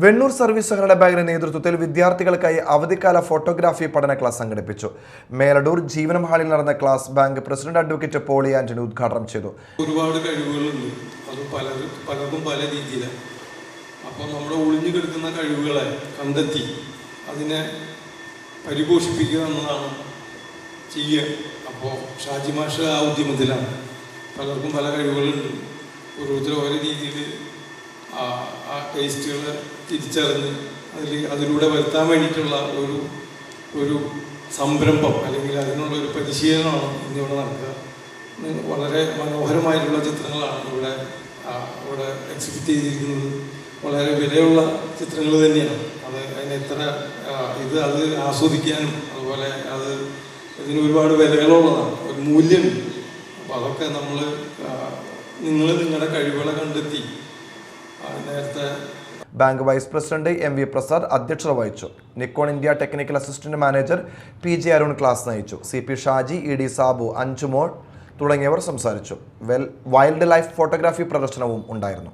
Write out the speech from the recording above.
Vennur service സഹകരണ ബാങ്കിന്റെ നേതൃത്വത്തിൽ വിദ്യാർത്ഥികൾക്കായി അവധിക്കാല ഫോട്ടോഗ്രാഫി പഠന ക്ലാസ് സംഘടിപ്പിച്ചു. മേലടൂർ ജീവനം ഹാളിൽ നടന്ന class bank president advocate Poly Antony ഉദ്ഘാടനം ചെയ്തു. ഒരുപാട് കഴിവുകളുണ്ട്. പലരും പല രീതിയിലാണ് അപ്പോൾ ഒളിഞ്ഞു കിടക്കുന്ന കഴിവുകളെ കണ്ടെത്തി അതിനെ അപ്പോൾ ഉദ്യമത്തിലാണ്. പലർക്കും പല കഴിവുകളുണ്ട്. ഓരോരുത്തരും ഓരോ രീതിയിൽ ടേസ്റ്റുകളെ തിരിച്ചറിഞ്ഞ് അതിൽ അതിലൂടെ വരുത്താൻ വേണ്ടിയിട്ടുള്ള ഒരു ഒരു സംരംഭം അല്ലെങ്കിൽ അതിനുള്ള ഒരു പരിശീലനമാണ് ഇന്നിവിടെ നടക്കുക. വളരെ മനോഹരമായിട്ടുള്ള ചിത്രങ്ങളാണ് ഇവിടെ ഇവിടെ എക്സിബിറ്റ് ചെയ്തിരിക്കുന്നത്. വളരെ വിലയുള്ള ചിത്രങ്ങൾ തന്നെയാണ്. അത് അതിന് എത്ര ഇത് അത് ആസ്വദിക്കാനും അതുപോലെ അത് ഇതിന് ഒരുപാട് വിലകളുള്ളതാണ്. ഒരു മൂല്യം അപ്പോൾ അതൊക്കെ നമ്മൾ നിങ്ങൾ നിങ്ങളുടെ കഴിവുകളെ കണ്ടെത്തി bank vice president M V Prasad അധ്യക്ഷത വഹിച്ചു. Nikon India technical assistant manager P J Arun class നയിച്ചു. C P Shaji E D Sabu Anjumol തുടങ്ങിയവർ സംസാരിച്ചു. വെൽ വൈൽഡ് ലൈഫ് ഫോട്ടോഗ്രാഫി പ്രദർശനവും ഉണ്ടായിരുന്നു.